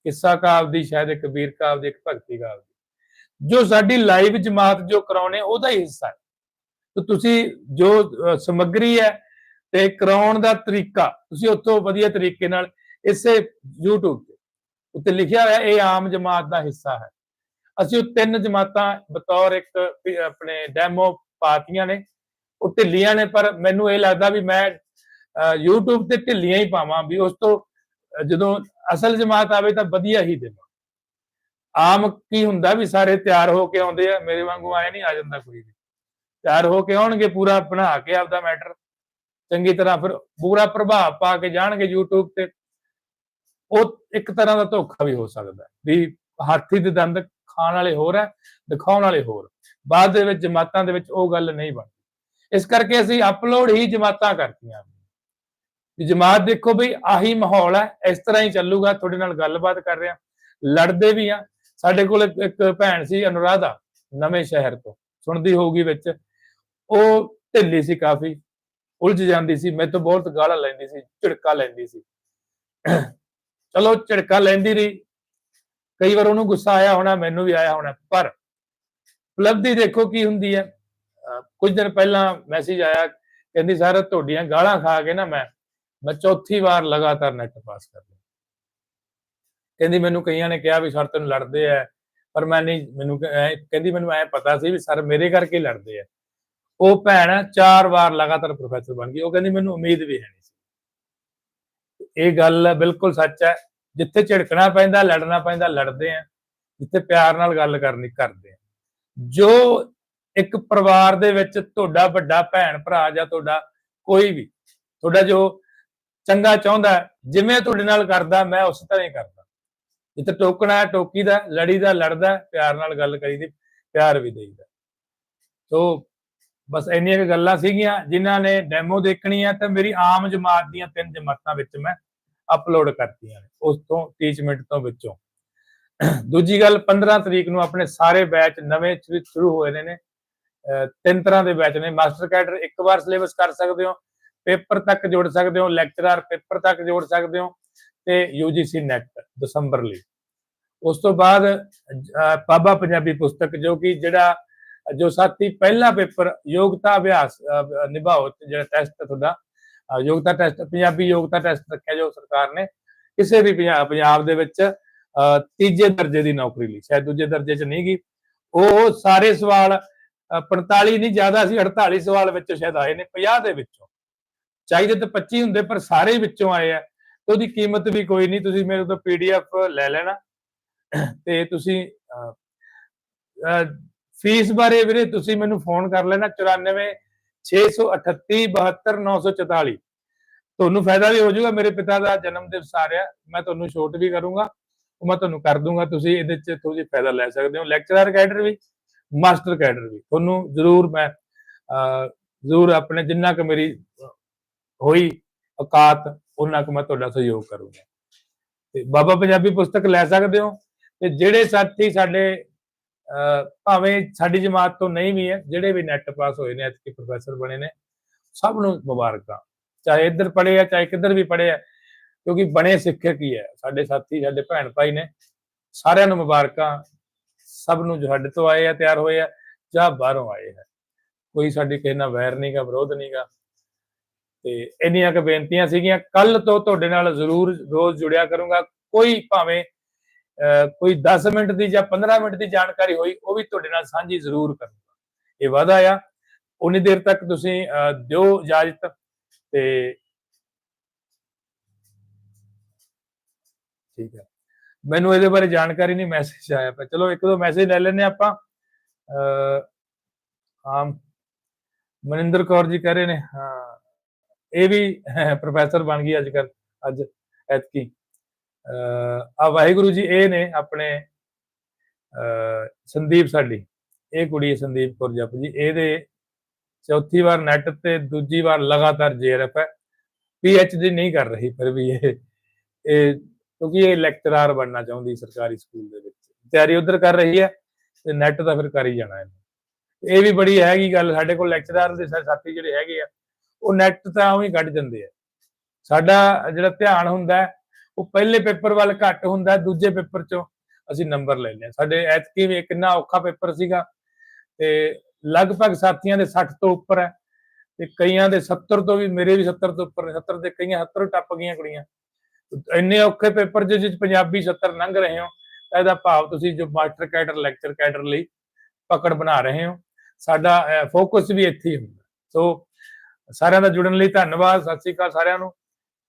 ਕਿੱਸਾ ਕਾਵ ਦੀ, ਸ਼ਾਇਦ ਇੱਕ ਕਬੀਰ ਕਾਵ ਦੀ, ਇੱਕ ਭਗਤੀ ਕਾਵ ਦੀ। ਜੋ ਸਾਡੀ ਲਾਈਵ ਜਮਾਤ ਜੋ ਕਰਾਉਣੇ, ਉਹਦਾ ਹੀ ਹਿੱਸਾ ਹੈ। ਤੇ ਤੁਸੀਂ ਜੋ ਸਮੱਗਰੀ ਹੈ ਤੇ ਕਰਾਉਣ ਦਾ ਤਰੀਕਾ ਤੁਸੀਂ ਉੱਥੋਂ ਵਧੀਆ ਤਰੀਕੇ ਨਾਲ ਇਸੇ YouTube ਤੇ ਉੱਤੇ ਲਿਖਿਆ ਹੋਇਆ ਇਹ ਆਮ ਜਮਾਤ ਦਾ ਹਿੱਸਾ ਹੈ। ਅਸੀਂ ਉਹ ਤਿੰਨ ਜਮਾਤਾਂ ਬਤੌਰ ਇੱਕ ਆਪਣੇ ਡੈਮੋ ਪਾਤੀਆਂ ਨੇ ਉਹ ਢਿੱਲੀਆਂ ਨੇ ਪਰ ਮੈਨੂੰ ਇਹ ਲੱਗਦਾ ਵੀ ਮੈਂ ਅਹ, YouTube ਤੇ ਢਿੱਲੀਆਂ ਹੀ ਪਾਵਾਂ ਵੀ ਉਸ ਤੋਂ ਜਦੋਂ ਅਸਲ ਜਮਾਤ ਆਵੇ ਤਾਂ ਵਧੀਆ ਹੀ ਦੇਵਾਂ ਆਮ ਕੀ ਹੁੰਦਾ ਵੀ ਸਾਰੇ ਤਿਆਰ ਹੋ ਕੇ ਆਉਂਦੇ ਆ ਮੇਰੇ ਵਾਂਗੂ ਆਏ ਨਹੀਂ ਆ ਜਾਂਦਾ ਕੋਈ ਵੀ। ਤਿਆਰ ਹੋ ਕੇ ਆਉਣਗੇ ਪੂਰਾ ਬਣਾ ਕੇ ਆਪਦਾ ਮੈਟਰ ਚੰਗੀ ਤਰ੍ਹਾਂ ਫਿਰ ਪੂਰਾ ਪ੍ਰਭਾਵ ਪਾ ਕੇ ਜਾਣਗੇ YouTube ਤੇ, ਉਹ ਇੱਕ ਤਰ੍ਹਾਂ ਦਾ ਧੋਖਾ ਵੀ ਹੋ ਸਕਦਾ ਵੀ ਹਾਥੀ ਦੇ ਦੰਦ ਖਾਣ ਵਾਲੇ ਹੋਰ ਹੈ, ਦਿਖਾਉਣ ਵਾਲੇ ਹੋਰ। ਬਾਅਦ ਦੇ ਵਿੱਚ ਜਮਾਤਾਂ ਦੇ ਵਿੱਚ ਉਹ ਗੱਲ ਨਹੀਂ ਬਣਦੀ। ਇਸ ਕਰਕੇ ਅਸੀਂ ਅਪਲੋਡ ਹੀ ਜਮਾਤਾਂ ਕਰਤੀਆਂ। ਵੀ ਜਮਾਤ ਦੇਖੋ ਬਈ ਆਹੀ ਮਾਹੌਲ ਹੈ, ਇਸ ਤਰ੍ਹਾਂ ਹੀ ਚੱਲੂਗਾ, ਤੁਹਾਡੇ ਨਾਲ ਗੱਲਬਾਤ ਕਰ ਰਿਹਾ। ਲੜਦੇ ਵੀ ਆ ਸਾਡੇ ਕੋਲ ਇੱਕ ਭੈਣ ਸੀ ਅਨੁਰਾਧਾ, ਨਵੇਂ ਸ਼ਹਿਰ ਤੋਂ। ਸੁਣਦੀ ਹੋਊਗੀ ਵਿੱਚ। ਉਹ ਢਿੱਲੀ ਸੀ ਕਾਫੀ। ਉਲਝ ਜਾਂਦੀ ਸੀ, ਮੇਰੇ ਤੋਂ ਬਹੁਤ ਗਾਲਾਂ ਲੈਂਦੀ ਸੀ, ਝਿੜਕਾ ਲੈਂਦੀ ਸੀ। ਚਲੋ, ਝਿੜਕਾ ਲੈਂਦੀ ਰਹੀ। ਕਈ ਵਾਰ ਉਹਨੂੰ ਗੁੱਸਾ ਆਇਆ ਹੋਣਾ, ਮੈਨੂੰ ਵੀ ਆਇਆ ਹੋਣਾ, ਪਰ ਉਪਲਬਧੀ ਦੇਖੋ ਕੀ ਹੁੰਦੀ ਹੈ। ਅਹ ਕੁਝ ਦਿਨ ਪਹਿਲਾਂ ਮੈਸੇਜ ਆਇਆ, ਕਹਿੰਦੀ, ਸਰ, ਤੁਹਾਡੀਆਂ ਗਾਲਾਂ ਖਾ ਕੇ ਨਾ ਮੈਂ ਮੈਂ ਚੌਥੀ ਵਾਰ ਲਗਾਤਾਰ ਨੈਟ ਪਾਸ ਕਰ ਲਿਆ ਕਹਿੰਦੀ, ਮੈਨੂੰ ਕਈਆਂ ਨੇ ਕਿਹਾ ਵੀ, ਸਰ, ਤੈਨੂੰ ਲੜਦੇ ਆ, ਪਰ ਮੈਂ ਨਹੀਂ, ਮੈਨੂੰ ਕਹਿੰਦੀ, ਮੈਨੂੰ ਐ ਪਤਾ ਸੀ ਵੀ, ਸਰ, ਮੇਰੇ ਕਰਕੇ ਲੜਦੇ ਆ। ਉਹ ਭੈਣ ਚਾਰ ਵਾਰ ਲਗਾਤਾਰ ਪ੍ਰੋਫੈਸਰ ਬਣ ਗਈ। ਉਹ ਕਹਿੰਦੀ ਮੈਨੂੰ ਉਮੀਦ ਵੀ ਹੈ ਨਹੀਂ ਸੀ। ਇਹ ਗੱਲ ਬਿਲਕੁਲ ਸੱਚ ਹੈ। ਜਿੱਥੇ ਝਿੜਕਣਾ ਪੈਂਦਾ ਲੜਨਾ ਪੈਂਦਾ ਲੜਦੇ ਆ ਜਿੱਥੇ ਪਿਆਰ ਨਾਲ ਗੱਲ ਕਰਨੀ ਕਰਦੇ ਆ ਜੋ ਇੱਕ ਪਰਿਵਾਰ ਦੇ ਵਿੱਚ ਤੁਹਾਡਾ ਵੱਡਾ ਭੈਣ ਭਰਾ ਜਾਂ ਤੁਹਾਡਾ ਕੋਈ ਵੀ ਤੁਹਾਡਾ ਜੋ ਚੰਗਾ ਚਾਹੁੰਦਾ ਜਿਵੇਂ ਤੁਹਾਡੇ ਨਾਲ ਕਰਦਾ ਮੈਂ ਉਸ ਤਰ੍ਹਾਂ ਹੀ ਕਰਦਾ। ਜਿੱਥੇ ਟੋਕਣਾ ਹੈ, ਟੋਕੀਦਾ ਲੜੀਦਾ ਲੜਦਾ ਪਿਆਰ ਨਾਲ ਗੱਲ ਕਰੀਦੀ ਪਿਆਰ ਵੀ ਦੇਈਦਾ। ਸੋ ਬਸ ਇੰਨੀਆਂ ਕੁ ਗੱਲਾਂ ਸੀਗੀਆਂ ਜਿਨ੍ਹਾਂ ਨੇ ਡੈਮੋ ਦੇਖਣੀ ਹੈ ਤਾਂ ਮੇਰੀ ਆਮ ਜਮਾਤ ਦੀਆਂ ਤਿੰਨ ਜਮਾਤਾਂ ਵਿੱਚ ਮੈਂ ਅਪਲੋਡ ਕਰਤੀਆਂ ਨੇ ਉਸ ਤੋਂ 30 ਮਿੰਟ ਤੋਂ ਵਿੱਚੋਂ। ਦੂਜੀ ਗੱਲ 15 ਤਰੀਕ ਨੂੰ ਆਪਣੇ ਸਾਰੇ ਬੈਚ ਨਵੇਂ ਸ਼ੁਰੂ- ਹੋਏ ਨੇ ਤਿੰਨ ਤਰ੍ਹਾਂ ਦੇ ਬੈਚ ਨੇ ਮਾਸਟਰ ਕੈਡਰ ਇੱਕ ਵਾਰ ਸਿਲੇਬਸ ਕਰ ਸਕਦੇ ਹੋ ਪੇਪਰ ਤੱਕ ਜੋੜ ਸਕਦੇ ਹੋ ਲੈਕਚਰਰ ਪੇਪਰ ਤੱਕ ਜੋੜ ਸਕਦੇ ਹੋ ਤੇ UGC ਨੈਟ ਦਸੰਬਰ ਲਈ। ਉਸ ਤੋਂ ਬਾਅਦ ਅਹ, ਬਾਬਾ ਪੰਜਾਬੀ ਪੁਸਤਕ ਜੋ ਕਿ ਜਿਹੜਾ ਜੋ ਸਾਥੀ ਪਹਿਲਾ ਪੇਪਰ ਯੋਗਤਾ ਅਭਿਆਸ ਨਿਭਾਓ ਜਿਹੜਾ ਟੈਸਟ ਤੁਹਾਡਾ ਯੋਗਤਾ ਟੈਸਟ ਪੰਜਾਬੀ ਯੋਗਤਾ ਟੈਸਟ ਰੱਖਿਆ ਜੋ ਸਰਕਾਰ ਨੇ ਕਿਸੇ ਵੀ ਪੰਜਾਬ ਦੇ ਵਿੱਚ ਤੀਜੇ ਦਰਜੇ ਦੀ ਨੌਕਰੀ ਲਈ ਸ਼ਾਇਦ ਦੂਜੇ ਦਰਜੇ 'ਚ ਨਹੀਂ ਗਈ। ਉਹ ਸਾਰੇ ਸਵਾਲ ਅਹ, 45 ਨਹੀਂ ਜ਼ਿਆਦਾ ਸੀ 48 ਸਵਾਲ ਵਿੱਚੋਂ ਸ਼ਾਇਦ ਆਏ ਨੇ 50 ਦੇ ਵਿੱਚੋਂ। ਚਾਹੀਦੇ ਤਾਂ 25 ਹੁੰਦੇ ਪਰ ਸਾਰੇ ਵਿੱਚੋਂ ਆਏ ਆ। ਤੇ ਉਹਦੀ ਕੀਮਤ ਵੀ ਕੋਈ ਨਹੀਂ ਤੁਸੀਂ ਮੇਰੇ ਤੋਂ ਪੀਡੀਐਫ ਲੈ ਲੈਣਾ। ਤੇ ਤੁਸੀਂ ਅਹ, ਅਹ, ਫੀਸ ਬਾਰੇ ਵੀਰੇ ਤੁਸੀਂ ਮੈਨੂੰ ਫੋਨ ਕਰ ਲੈਣਾ 94 638 72944 ਤੁਹਾਨੂੰ ਫਾਇਦਾ ਵੀ ਹੋ ਜਾਊਗਾ, ਮੇਰੇ ਪਿਤਾ ਦਾ ਜਨਮ ਦਿਵਸ ਆ ਰਿਹਾ, ਮੈਂ ਤੁਹਾਨੂੰ ਛੋਟ ਵੀ ਕਰੂੰਗਾ, ਉਹ ਮੈਂ ਤੁਹਾਨੂੰ ਕਰ ਦੂੰਗਾ, ਤੁਸੀਂ ਇਹਦੇ ਚ ਥੋੜੀ ਫਾਇਦਾ ਲੈ ਸਕਦੇ ਹੋ ਲੈਕਚਰਰ ਕੈਡਰ ਵੀ ਮਾਸਟਰ ਕੈਡਰ ਵੀ। ਤੁਹਾਨੂੰ ਜ਼ਰੂਰ ਮੈਂ ਜ਼ਰੂਰ ਆਪਣੇ ਜਿੰਨਾ ਕੁ ਮੇਰੀ ਹੋਈ ਔਕਾਤ ਉਹਨਾਂ ਕੁ ਮੈਂ ਤੁਹਾਡਾ ਸਹਿਯੋਗ ਕਰੂੰਗਾ। ਤੇ ਬਾਬਾ ਪੰਜਾਬੀ ਪੁਸਤਕ ਲੈ ਸਕਦੇ ਹੋ, ਤੇ ਜਿਹੜੇ ਸਾਥੀ ਸਾਡੇ ਭਾਵੇਂ ਸਾਡੀ ਜਮਾਤ ਤੋਂ ਨਹੀਂ ਵੀ ਹੈ, ਜਿਹੜੇ ਵੀ ਨੈਟ ਪਾਸ ਹੋਏ ਨੇ, ਐਤਕੀ ਪ੍ਰੋਫੈਸਰ ਬਣੇ ਨੇ, ਸਭ ਨੂੰ ਮੁਬਾਰਕਾਂ। ਚਾਹੇ ਇੱਧਰ ਪੜ੍ਹੇ ਆ, ਚਾਹੇ ਕਿੱਧਰ ਵੀ ਪੜ੍ਹੇ ਆ, ਕਿਉਂਕਿ ਬਣੇ ਸਿੱਖਿਅਕ ਹੀ ਹੈ। ਸਾਡੇ ਸਾਥੀ, ਸਾਡੇ ਭੈਣ ਭਾਈ ਨੇ ਸਾਰਿਆਂ ਨੂੰ ਮੁਬਾਰਕਾਂ। ਸਭ ਨੂੰ ਜੋ ਸਾਡੇ ਤੋਂ ਆਏ ਆ, ਤਿਆਰ ਹੋਏ ਆ, ਜਾਂ ਬਾਹਰੋਂ ਆਏ ਆ। ਕੋਈ ਸਾਡੀ ਕਿਸੇ ਨਾਲ ਵੈਰ ਨਹੀਂਗਾ ਵਿਰੋਧ ਨਹੀਂਗਾ ਤੇ ਇੰਨੀਆਂ ਕੁ ਬੇਨਤੀਆਂ ਸੀਗੀਆਂ। ਕੱਲ ਤੋਂ ਤੁਹਾਡੇ ਨਾਲ ਜ਼ਰੂਰ ਰੋਜ਼ ਜੁੜਿਆ ਕਰੂੰਗਾ। ਕੋਈ ਭਾਵੇਂ ਕੋਈ 10 ਮਿੰਟ ਦੀ ਜਾਂ 15 ਮਿੰਟ ਦੀ ਜਾਣਕਾਰੀ ਹੋਈ ਉਹ ਵੀ ਤੁਹਾਡੇ ਨਾਲ ਸਾਂਝੀ ਜ਼ਰੂਰ ਕਰੂੰਗਾ। ਇਹ ਵਾਅਦਾ ਆ। ਉਨੀ ਦੇਰ ਤੱਕ ਤੁਸੀਂ ਅਹ, ਦਿਓ ਇਜਾਜ਼ਤ ਤੇ ਠੀਕ ਹੈ। ਮੈਨੂੰ ਇਹਦੇ ਬਾਰੇ ਜਾਣਕਾਰੀ ਨਹੀਂ ਮੈਸੇਜ ਆਇਆ ਪਰ ਚਲੋ ਇੱਕ ਦੋ ਮੈਸੇਜ ਲੈ ਲੈਨੇ ਆਪਾਂ। ਅਹ, ਹਾਂ ਮਨਿੰਦਰ ਕੌਰ ਜੀ ਕਹਿ ਰਹੇ ਨੇ ਹਾਂ ਇਹ ਵੀ [laughs] ਪ੍ਰੋਫੈਸਰ ਬਣ ਗਈ ਅੱਜ ਕੱਲ ਅੱਜ ਐਤਕੀ। ਆ ਵਾਹਿਗੁਰੂ ਜੀ ਇਹ ਨੇ ਆਪਣੇ ਅਹ, ਸੰਦੀਪ ਸਾਡੀ ਇਹ ਕੁੜੀ ਸੰਦੀਪ ਕੌਰ ਜਪ ਜੀ ਇਹਦੇ ਚੌਥੀ ਵਾਰ ਨੈਟ ਤੇ ਦੂਜੀ ਵਾਰ ਲਗਾਤਾਰ ਜੇਆਰਐਫ ਹੈ। ਡੀ ਨਹੀਂ ਕਰ ਰਹੀ ਫਿਰ ਵੀ ਇਹ ਇਹ ਕਿਉਂਕਿ ਇਹ ਲੈਕਚਰਰ ਬਣਨਾ ਚਾਹੁੰਦੀ ਸਰਕਾਰੀ ਸਕੂਲ ਦੇ ਵਿੱਚ। ਤਿਆਰੀ ਉਧਰ ਕਰ ਰਹੀ ਹੈ ਤੇ ਨੈਟ ਤਾਂ ਫਿਰ ਕਰ ਹੀ ਜਾਣਾ ਇਹਨੇ। ਇਹ ਵੀ ਬੜੀ ਹੈਗੀ ਗੱਲ ਸਾਡੇ ਕੋਲ ਲੈਕਚਰਰ ਦੇ ਸਾਥੀ ਜਿਹੜੇ ਹੈਗੇ ਆ ਉਹ ਨੈਟ ਤਾਂ ਉਵੇਂ ਕੱਢ ਜਾਂਦੇ ਆ। ਸਾਡਾ ਜਿਹੜਾ ਧਿਆਨ ਹੁੰਦਾ ਹੈ, ਉਹ ਪਹਿਲੇ ਪੇਪਰ ਵੱਲ ਘੱਟ ਹੁੰਦਾ, ਦੂਜੇ ਪੇਪਰ ਚੋਂ ਅਸੀਂ ਨੰਬਰ ਲੈ ਹਾਂ ਸਾਡੇ ਐਤਕੀ ਵੀ ਕਿੰਨਾ ਔਖਾ ਪੇਪਰ ਸੀਗਾ ਤੇ ਲਗਭਗ ਸਾਥੀਆਂ ਦੇ 60 ਤੋਂ ਉੱਪਰ ਹੈ ਤੇ ਕਈਆਂ ਦੇ 70 ਤੋਂ ਵੀ, ਮੇਰੇ ਵੀ 70 ਤੋਂ ਉੱਪਰ ਨੇ 70 ਦੇ ਕਈਆਂ 70 ਟੱਪ ਗਈਆਂ ਕੁੜੀਆਂ। ਇੰਨੇ ਔਖੇ ਪੇਪਰ ਜਿਹਦੇ ਵਿੱਚ ਪੰਜਾਬੀ 70 ਲੰਘ ਰਹੇ ਹੋ, ਤਾਂ ਇਹਦਾ ਭਾਵ ਤੁਸੀਂ ਜੋ ਮਾਸਟਰ ਕੈਡਰ, ਲੈਕਚਰ ਕੈਡਰ ਲਈ ਪਕੜ ਬਣਾ ਰਹੇ ਹੋ। ਸਾਡਾ ਫੋਕਸ ਵੀ ਇੱਥੇ ਹੀ ਹੁੰਦਾ। ਸੋ ਸਾਰਿਆਂ ਦਾ ਜੁੜਨ ਲਈ ਧੰਨਵਾਦ, ਸਤਿ ਸ੍ਰੀ ਅਕਾਲ ਸਾਰਿਆਂ ਨੂੰ।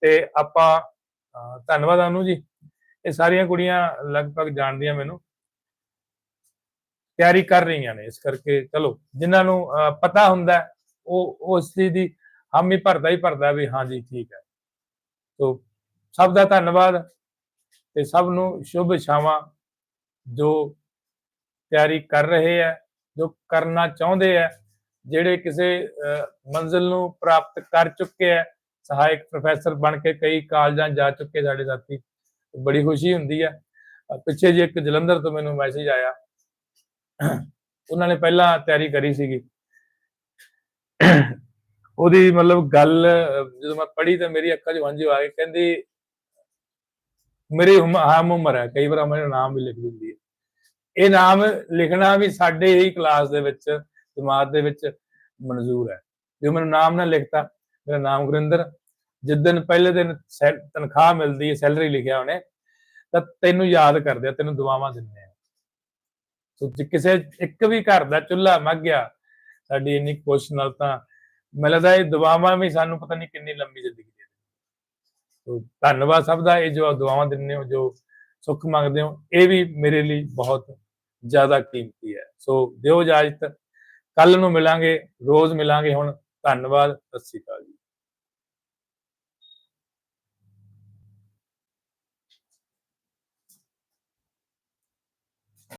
ਤੇ ਆਪਾਂ ਧੰਨਵਾਦ ਅਨੂ ਜੀ। ਇਹ ਸਾਰੀਆਂ ਕੁੜੀਆਂ ਲਗਭਗ ਜਾਣਦੀਆਂ ਮੈਨੂੰ। ਤਿਆਰੀ ਕਰ ਰਹੀਆਂ ਨੇ ਇਸ ਕਰਕੇ ਚਲੋ ਜਿਨ੍ਹਾਂ ਨੂੰ ਅਹ, ਪਤਾ ਹੁੰਦਾ ਉਹ ਉਸ ਚੀਜ਼ ਦੀ ਹਾਮੀ ਭਰਦਾ ਹੀ ਭਰਦਾ ਵੀ ਹਾਂ ਜੀ ਠੀਕ ਹੈ। ਸੋ ਸਭ ਦਾ ਧੰਨਵਾਦ ਤੇ ਸਭ ਨੂੰ ਸ਼ੁਭ ਇਛਾਵਾਂ ਜੋ ਤਿਆਰੀ ਕਰ ਰਹੇ ਹੈ ਜੋ ਕਰਨਾ ਚਾਹੁੰਦੇ ਹੈ ਜਿਹੜੇ ਕਿਸੇ ਅਹ, ਮੰਜ਼ਿਲ ਨੂੰ ਪ੍ਰਾਪਤ ਕਰ ਚੁੱਕੇ ਹੈ ਸਹਾਇਕ ਪ੍ਰੋਫੈਸਰ ਬਣ ਕੇ ਕਈ ਕਾਲਜਾਂ ਜਾ ਚੁੱਕੇ ਸਾਡੇ ਸਾਥੀ। ਬੜੀ ਖੁਸ਼ੀ ਹੁੰਦੀ ਹੈ। ਪਿੱਛੇ ਜੇ ਇੱਕ ਜਲੰਧਰ ਤੋਂ ਮੈਨੂੰ ਮੈਸੇਜ ਆਇਆ। ਉਹਨਾਂ ਨੇ ਪਹਿਲਾਂ ਤਿਆਰੀ ਕਰੀ ਸੀਗੀ। ਉਹਦੀ ਮਤਲਬ ਗੱਲ, ਜਦੋਂ ਮੈਂ ਪੜ੍ਹੀ ਤਾਂ ਮੇਰੀ ਅੱਖਾਂ 'ਚ ਹੰਝੂ ਆ ਗਏ। ਕਹਿੰਦੀ, ਮੇਰੀ ਹਮ ਉਮਰ ਹੈ। ਕਈ ਵਾਰ ਮੈਨੂੰ ਨਾਮ ਵੀ ਲਿਖ ਦਿੰਦੀ ਹੈ। ਇਹ ਨਾਮ ਲਿਖਣਾ ਵੀ ਸਾਡੇ ਹੀ ਕਲਾਸ ਦੇ ਵਿੱਚ, ਜਮਾਤ ਦੇ ਵਿੱਚ ਮਨਜ਼ੂਰ ਹੈ। ਜੇ ਮੈਨੂੰ ਨਾਮ ਨਾ ਲਿਖਤਾ ਮੇਰਾ ਨਾਮ ਗੁਰਿੰਦਰ। ਜਿੱਦਨ ਪਹਿਲੇ ਦਿਨ ਸੈ- ਤਨਖਾਹ ਮਿਲਦੀ ਹੈ ਸੈਲਰੀ ਲਿਖਿਆ ਉਹਨੇ, ਤਾਂ ਤੈਨੂੰ ਯਾਦ ਕਰਦੇ ਆ, ਤੈਨੂੰ ਦੁਆਵਾਂ ਦਿੰਦੇ ਆ। ਸੋ ਜੇ ਕਿਸੇ ਇੱਕ ਵੀ ਘਰ ਦਾ ਚੁੱਲ੍ਹਾ ਮੱਗ ਗਿਆ, ਸਾਡੀ ਇੰਨੀ ਕੋਸ਼ਿਸ਼ ਨਾਲ ਤਾਂ ਮੈਨੂੰ ਲੱਗਦਾ ਇਹ ਦੁਆਵਾਂ ਵੀ ਸਾਨੂੰ ਪਤਾ ਨਹੀਂ ਕਿੰਨੀ ਲੰਮੀ ਜ਼ਿੰਦਗੀ ਦੇ ਸੋ ਧੰਨਵਾਦ ਸਭ ਦਾ, ਇਹ ਜੋ ਦੁਆਵਾਂ ਦਿੰਦੇ ਹੋ, ਜੋ ਸੁੱਖ ਮੰਗਦੇ ਹੋ, ਇਹ ਵੀ ਮੇਰੇ ਲਈ ਬਹੁਤ ਜ਼ਿਆਦਾ ਕੀਮਤੀ ਹੈ। ਸੋ ਦਿਓ ਇਜਾਜ਼ਤ ਕੱਲ ਨੂੰ ਮਿਲਾਂਗੇ, ਰੋਜ਼ ਮਿਲਾਂਗੇ ਹੁਣ। ਧੰਨਵਾਦ, ਸਤਿ ਸ਼੍ਰੀ ਅਕਾਲ ਜੀ।